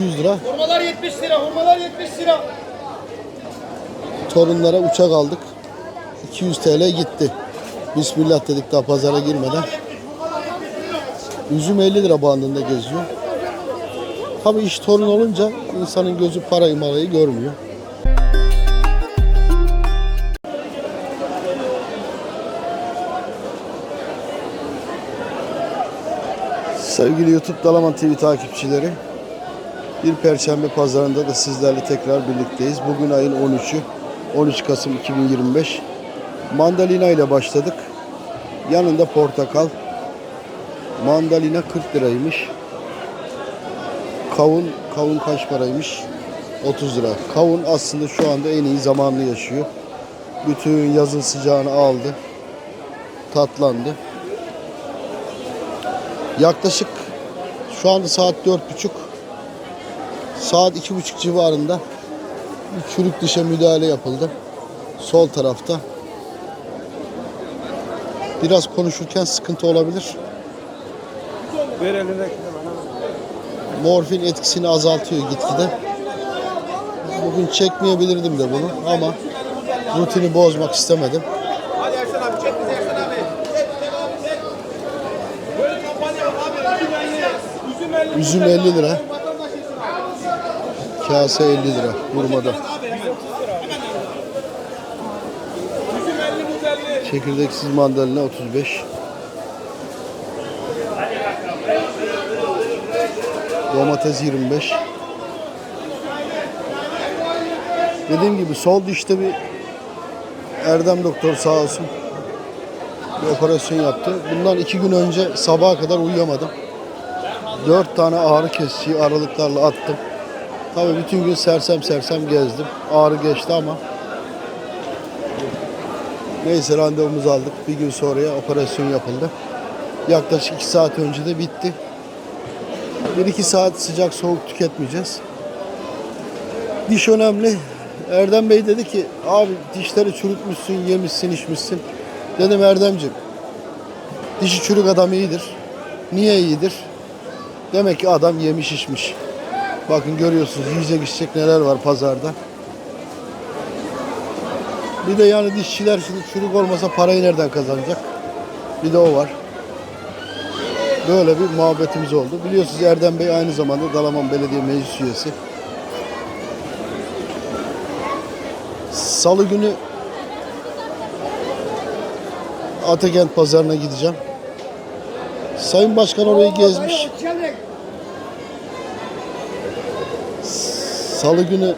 100 lira. Hurmalar 70 lira, hurmalar 70 lira. Torunlara uçak aldık. 200 TL gitti. Bismillah dedik daha pazara girmeden. Üzüm 50 lira bandında geziyor. Tabii iş torun olunca insanın gözü parayı marayı görmüyor. Sevgili YouTube Dalaman TV takipçileri, bir Perşembe pazarında da sizlerle tekrar birlikteyiz. Bugün ayın 13'ü, 13 Kasım 2025. Mandalina ile başladık. Yanında portakal. Mandalina 40 liraymış. Kavun, kavun kaç paraymış? 30 lira. Kavun aslında şu anda en iyi zamanını yaşıyor. Bütün yazın sıcağını aldı. Tatlandı. Yaklaşık şu anda saat dört buçuk. Saat iki buçuk civarında bir çürük dişe müdahale yapıldı. Sol tarafta. Biraz konuşurken sıkıntı olabilir. Morfin etkisini azaltıyor gitgide. Bugün çekmeyebilirdim de bunu ama rutini bozmak istemedim. Üzüm 50 lira. Üzüm 50 lira, Vatandaş yesin abi. Kase 50 lira vurmada. Abi hemen. Hemen abi. Üzüm 50 buz 50. Çekirdeksiz mandalina 35. Domates 25. Dediğim gibi sol dişte bir Erdem doktor sağ olsun bir operasyon yaptı. Bundan iki gün önce sabaha kadar uyuyamadım. Dört tane ağrı kesici aralıklarla attım. Tabii bütün gün sersem sersem gezdim. Ağrı geçti ama Neyse randevumuzu aldık. Bir gün sonraya operasyon yapıldı. Yaklaşık 2 saat önce de bitti. 1-2 saat sıcak soğuk tüketmeyeceğiz. Diş önemli. Erdem Bey dedi ki abi dişleri çürütmüşsün, yemişsin, içmişsin. Dedim Erdemciğim dişi çürük adam iyidir. Niye iyidir? Demek ki adam yemiş içmiş. Bakın görüyorsunuz yiyecek içecek neler var pazarda. Bir de yani dişçiler şimdi çürük olmasa parayı nereden kazanacak? Bir de o var. Böyle bir muhabbetimiz oldu. Biliyorsunuz Erdem Bey aynı zamanda Dalaman Belediye Meclis Üyesi. Salı günü Atakent Pazarı'na gideceğim. Sayın Başkan orayı gezmiş. Salı günü.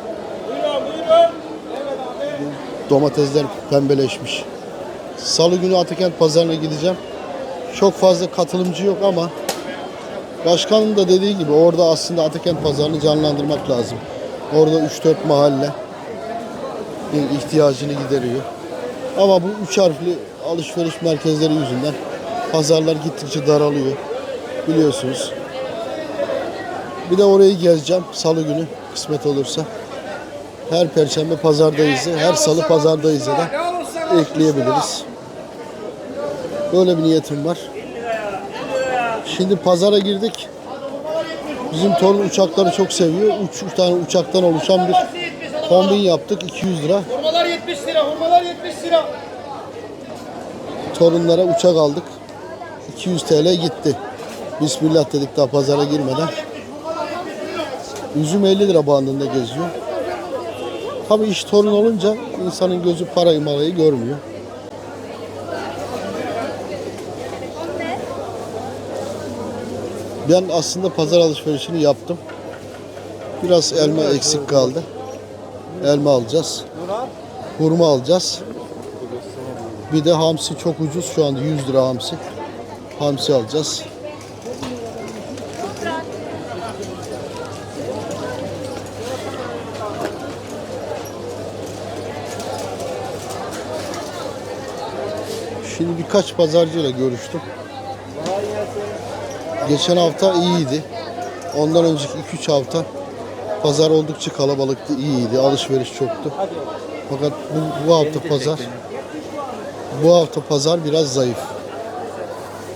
Domatesler pembeleşmiş. Salı günü Atakent pazarına gideceğim. Çok fazla katılımcı yok ama başkanın da dediği gibi orada aslında Atakent pazarını canlandırmak lazım. Orada 3-4 mahalle bir ihtiyacını gideriyor. Ama bu üç harfli alışveriş merkezleri yüzünden pazarlar gittikçe daralıyor. Biliyorsunuz. Bir de orayı gezeceğim salı günü kısmet olursa. Her perşembe pazardayız. da, Her salı pazardayız olursa ekleyebiliriz. Böyle bir niyetim var. Şimdi pazara girdik. Bizim torun uçakları çok seviyor. Üç, üç tane uçaktan oluşan bir kombin yaptık. 200 lira. Hurmalar 70 lira, hurmalar 70 lira. Torunlara uçak aldık. 200 TL gitti. Bismillah dedik daha pazara girmeden. Üzüm 50 lira bandında geziyor. Tabii iş torun olunca insanın gözü parayı marayı görmüyor. Ben aslında pazar alışverişini yaptım. Biraz elma eksik kaldı. Elma alacağız. Hurma alacağız. Bir de hamsi çok ucuz şu anda 100 lira hamsi. Hamsi alacağız. Şimdi birkaç pazarcıyla görüştüm. Geçen hafta iyiydi. Ondan önceki 2-3 hafta pazar oldukça kalabalıktı, iyiydi. Alışveriş çoktu. Fakat bu, bu hafta pazar bu hafta pazar biraz zayıf.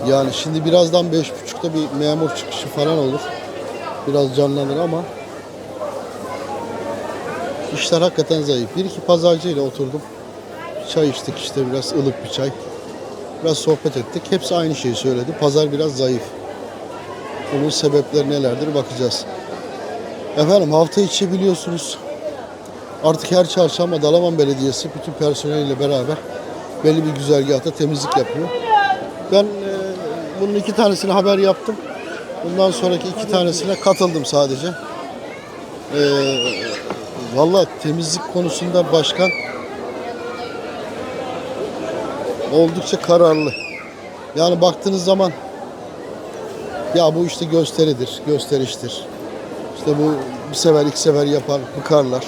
Yani şimdi birazdan 5.30'da bir memur çıkışı falan olur. Biraz canlanır ama İşler hakikaten zayıf. Bir iki pazarcıyla oturdum. Çay içtik işte biraz ılık bir çay. Biraz sohbet ettik. Hepsi aynı şeyi söyledi. Pazar biraz zayıf. Bunun sebepleri nelerdir bakacağız. Efendim hafta içi biliyorsunuz artık her çarşamba Dalaman Belediyesi bütün personeliyle beraber belli bir güzergahta temizlik yapıyor. Ben e, bunun iki tanesini haber yaptım. Bundan sonraki iki tanesine katıldım sadece. E, Valla temizlik konusunda başkan oldukça kararlı. Yani baktığınız zaman ya bu işte gösteridir, gösteriştir. İşte bu bir sefer iki sefer yapar, bıkarlar.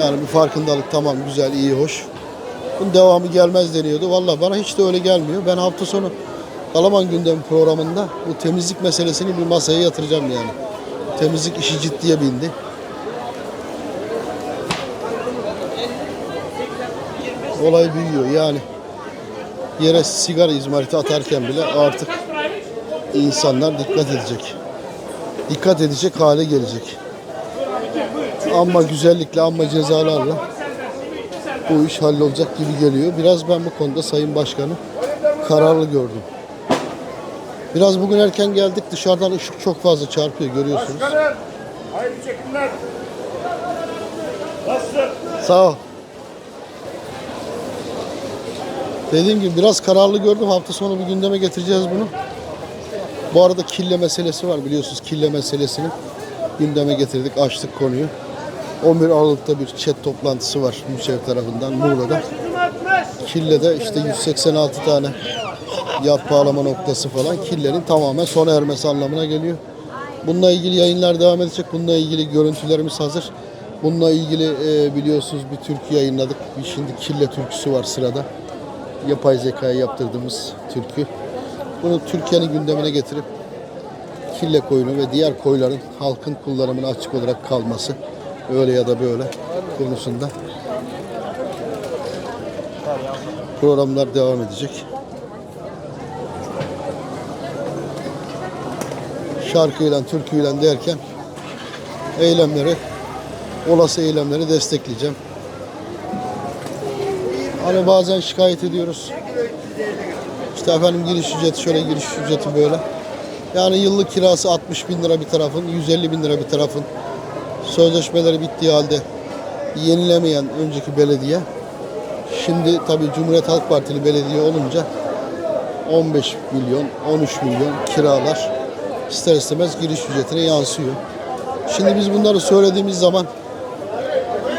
Yani bir farkındalık tamam güzel, iyi, hoş. Bunun devamı gelmez deniyordu. Valla bana hiç de öyle gelmiyor. Ben hafta sonu Kalaman gündemi programında bu temizlik meselesini bir masaya yatıracağım yani. Temizlik işi ciddiye bindi. Olay büyüyor yani. Yere sigara izmariti atarken bile artık insanlar dikkat edecek. Dikkat edecek hale gelecek. Ama güzellikle ama cezalarla bu iş hallolacak gibi geliyor. Biraz ben bu konuda Sayın Başkanı kararlı gördüm. Biraz bugün erken geldik. Dışarıdan ışık çok fazla çarpıyor görüyorsunuz. Başkanım. Hayırlı çekimler. Nasılsın? Sağ ol. Dediğim gibi biraz kararlı gördüm. Hafta sonu bir gündeme getireceğiz bunu. Bu arada kille meselesi var biliyorsunuz. Kille meselesini gündeme getirdik. Açtık konuyu. 11 Aralık'ta bir chat toplantısı var Müşevir tarafından Muğla'da. Kille'de işte 186 tane yat bağlama noktası falan killenin tamamen sona ermesi anlamına geliyor. Bununla ilgili yayınlar devam edecek. Bununla ilgili görüntülerimiz hazır. Bununla ilgili e, biliyorsunuz bir türkü yayınladık. Şimdi kille türküsü var sırada. Yapay zekaya yaptırdığımız türkü. Bunu Türkiye'nin gündemine getirip kille koyunu ve diğer koyların halkın kullanımına açık olarak kalması öyle ya da böyle konusunda programlar devam edecek. Şarkıyla, türküyle derken eylemleri, olası eylemleri destekleyeceğim. Hani bazen şikayet ediyoruz. İşte efendim giriş ücreti şöyle giriş ücreti böyle. Yani yıllık kirası 60 bin lira bir tarafın, 150 bin lira bir tarafın. Sözleşmeleri bittiği halde yenilemeyen önceki belediye. Şimdi tabii Cumhuriyet Halk Partili belediye olunca 15 milyon, 13 milyon kiralar ister istemez giriş ücretine yansıyor. Şimdi biz bunları söylediğimiz zaman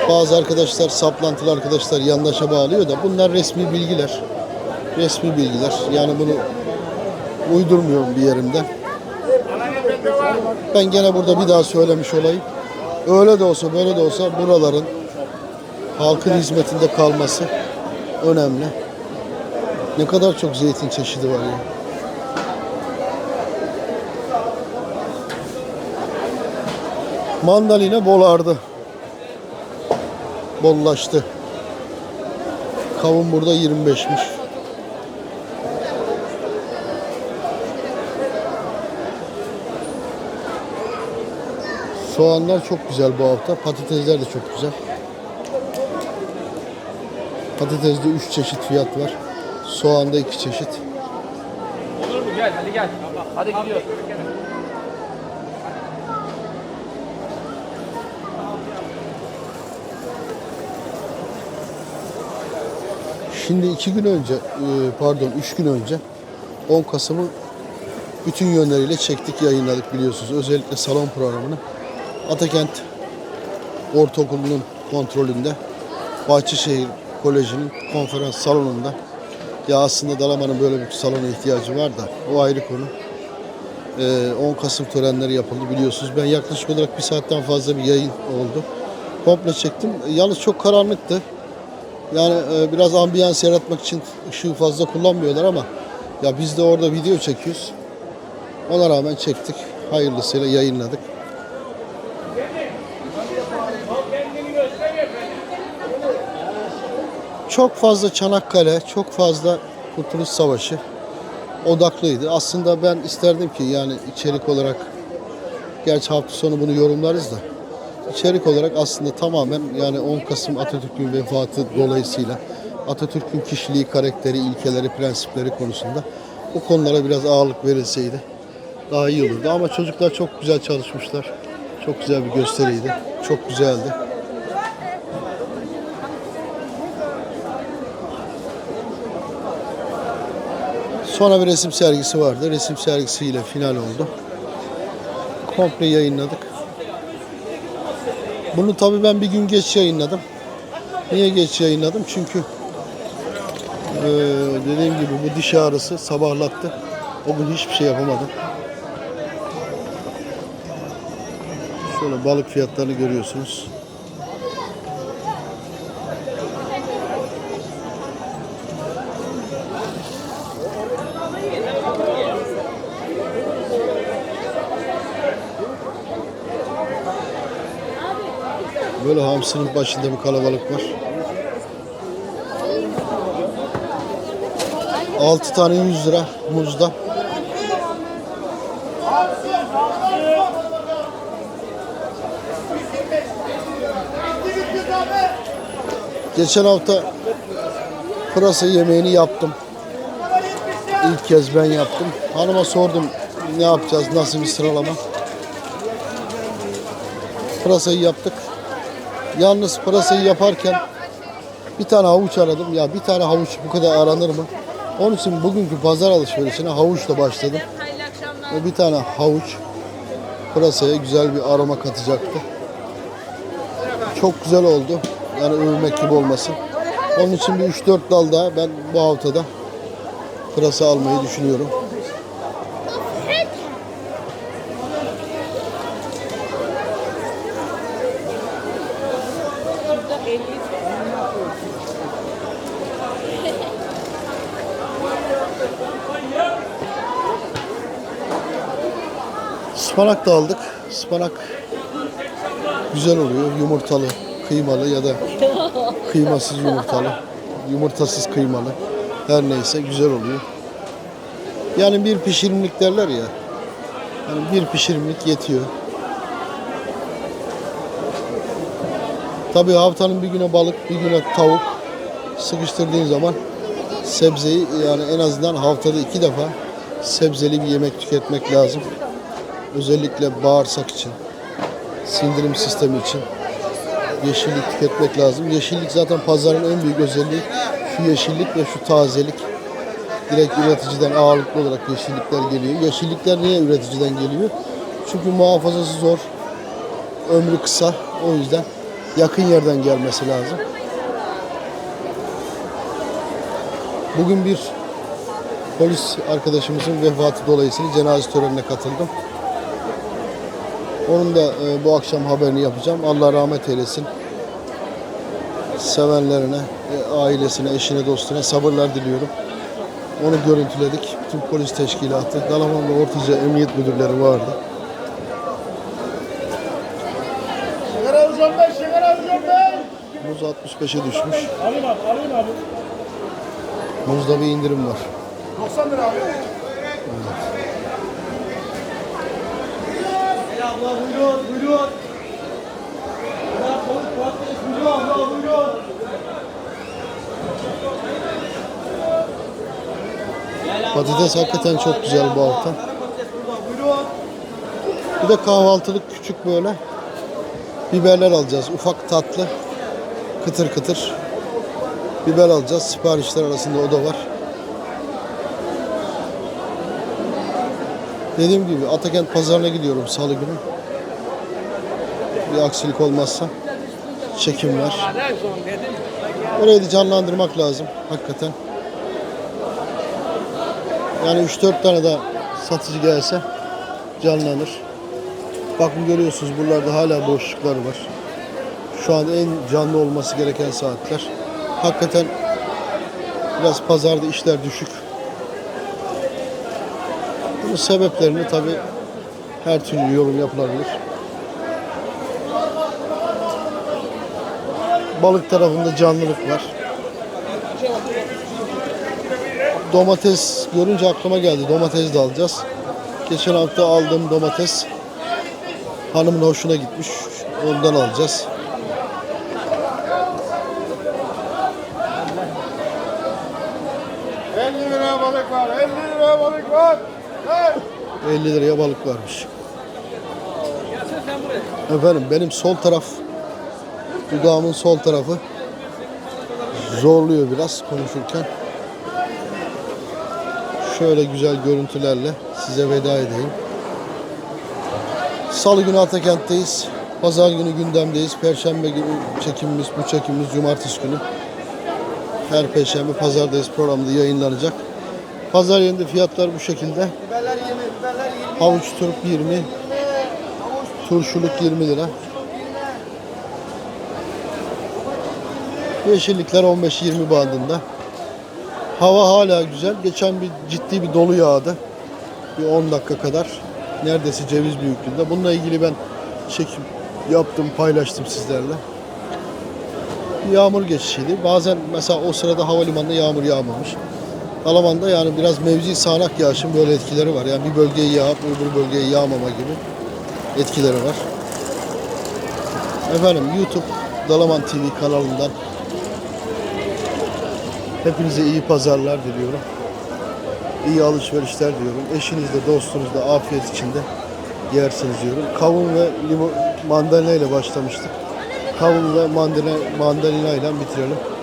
bazı arkadaşlar, saplantılı arkadaşlar yandaşa bağlıyor da bunlar resmi bilgiler. Resmi bilgiler. Yani bunu uydurmuyorum bir yerimden. Ben gene burada bir daha söylemiş olayım. Öyle de olsa böyle de olsa buraların halkın hizmetinde kalması önemli. Ne kadar çok zeytin çeşidi var ya. Mandalina bolardı. Bollaştı. Kavun burada 25'miş. Soğanlar çok güzel bu hafta. Patatesler de çok güzel. Patatesde 3 çeşit fiyat var. Soğanda 2 çeşit. Olur mu? Gel hadi gel. Hadi gidiyoruz. Şimdi iki gün önce, e, pardon üç gün önce 10 Kasım'ı bütün yönleriyle çektik, yayınladık biliyorsunuz. Özellikle salon programını. Atakent Ortaokulu'nun kontrolünde Bahçeşehir Koleji'nin konferans salonunda ya aslında Dalaman'ın böyle bir salona ihtiyacı var da o ayrı konu. Ee, 10 Kasım törenleri yapıldı biliyorsunuz. Ben yaklaşık olarak bir saatten fazla bir yayın oldu. Komple çektim. Yalnız çok karanlıktı. Yani e, biraz ambiyans yaratmak için ışığı fazla kullanmıyorlar ama ya biz de orada video çekiyoruz. Ona rağmen çektik. Hayırlısıyla yayınladık. Çok fazla Çanakkale, çok fazla Kurtuluş Savaşı odaklıydı. Aslında ben isterdim ki yani içerik olarak gerçi hafta sonu bunu yorumlarız da içerik olarak aslında tamamen yani 10 Kasım Atatürk'ün vefatı dolayısıyla Atatürk'ün kişiliği, karakteri, ilkeleri, prensipleri konusunda o konulara biraz ağırlık verilseydi daha iyi olurdu. Ama çocuklar çok güzel çalışmışlar. Çok güzel bir gösteriydi. Çok güzeldi. Sonra bir resim sergisi vardı. Resim sergisiyle final oldu. Komple yayınladık. Bunu tabii ben bir gün geç yayınladım. Niye geç yayınladım? Çünkü eee, dediğim gibi bu diş ağrısı sabahlattı. O gün hiçbir şey yapamadım. Şöyle balık fiyatlarını görüyorsunuz. Böyle hamsinin başında bir kalabalık var. 6 tane 100 lira muzda. Geçen hafta pırasa yemeğini yaptım. İlk kez ben yaptım. Hanıma sordum ne yapacağız, nasıl bir sıralama. Pırasayı yaptık. Yalnız pırasayı yaparken bir tane havuç aradım. Ya bir tane havuç bu kadar aranır mı? Onun için bugünkü pazar alışverişine havuçla başladım. Ve bir tane havuç pırasaya güzel bir aroma katacaktı. Çok güzel oldu. Yani övmek gibi olmasın. Onun için bir 3-4 dal daha ben bu haftada pırasa almayı düşünüyorum. Ispanak da aldık. Ispanak güzel oluyor. Yumurtalı, kıymalı ya da kıymasız yumurtalı. Yumurtasız kıymalı. Her neyse güzel oluyor. Yani bir pişirimlik derler ya. Yani bir pişirimlik yetiyor. Tabii haftanın bir güne balık, bir güne tavuk sıkıştırdığın zaman sebzeyi yani en azından haftada iki defa sebzeli bir yemek tüketmek lazım. Özellikle bağırsak için, sindirim sistemi için yeşillik tüketmek lazım. Yeşillik zaten pazarın en büyük özelliği şu yeşillik ve şu tazelik. Direkt üreticiden ağırlıklı olarak yeşillikler geliyor. Yeşillikler niye üreticiden geliyor? Çünkü muhafazası zor, ömrü kısa. O yüzden yakın yerden gelmesi lazım. Bugün bir polis arkadaşımızın vefatı dolayısıyla cenaze törenine katıldım. Onun da e, bu akşam haberini yapacağım. Allah rahmet eylesin. Sevenlerine, e, ailesine, eşine, dostuna sabırlar diliyorum. Onu görüntüledik. Bütün polis teşkilatı, Dalaman'da Ortaca Emniyet Müdürleri vardı. Şeker alacağım ben, şeker alacağım ben. Muz 65'e düşmüş. Alayım abi, alayım abi. Muzda bir indirim var. 90 lira abi. Abla buyurun, buyurun. Ya tavuk patates buyurun abla buyurun. Patates hakikaten çok güzel bu hafta. Bir de kahvaltılık küçük böyle biberler alacağız. Ufak tatlı, kıtır kıtır biber alacağız. Siparişler arasında o da var. Dediğim gibi Atakent pazarına gidiyorum salı günü. Bir aksilik olmazsa çekim var. Orayı da canlandırmak lazım hakikaten. Yani 3-4 tane daha satıcı gelse canlanır. Bakın görüyorsunuz buralarda hala boşluklar var. Şu an en canlı olması gereken saatler. Hakikaten biraz pazarda işler düşük. Sebeplerini tabi her türlü yorum yapılabilir. Balık tarafında canlılık var. Domates görünce aklıma geldi. Domates de alacağız. Geçen hafta aldığım domates hanımın hoşuna gitmiş. Ondan alacağız. balık var. 50 lira balık var. Hey. 50 liraya balık varmış. Efendim benim sol taraf dudağımın sol tarafı zorluyor biraz konuşurken. Şöyle güzel görüntülerle size veda edeyim. Salı günü Atakent'teyiz. Pazar günü gündemdeyiz. Perşembe günü çekimimiz, bu çekimimiz cumartesi günü. Her perşembe pazardayız programda yayınlanacak. Pazar yerinde fiyatlar bu şekilde. Biberler 20, biberler 20. Havuç turp 20, turşuluk 20 lira. Yeşillikler 15-20 bandında. Hava hala güzel. Geçen bir ciddi bir dolu yağdı. Bir 10 dakika kadar. Neredeyse ceviz büyüklüğünde. Bununla ilgili ben çekim yaptım, paylaştım sizlerle. Yağmur geçişiydi. Bazen mesela o sırada havalimanında yağmur yağmamış. Alaman'da yani biraz mevzi sağanak yağışın böyle etkileri var. Yani bir bölgeye yağıp öbür bölgeye yağmama gibi etkileri var. Efendim YouTube Dalaman TV kanalından hepinize iyi pazarlar diliyorum. İyi alışverişler diliyorum. Eşinizle, dostunuzla afiyet içinde yersiniz diyorum. Kavun ve limon, mandalina ile başlamıştık. Kavun ve mandalina, mandalina ile bitirelim.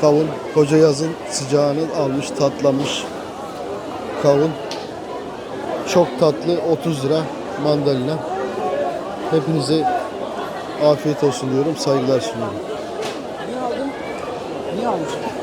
Kavun koca yazın sıcağını almış, tatlamış. Kavun çok tatlı 30 lira mandalina. Hepinize afiyet olsun diyorum. Saygılar sunuyorum. Niye aldın? Niye almışsın?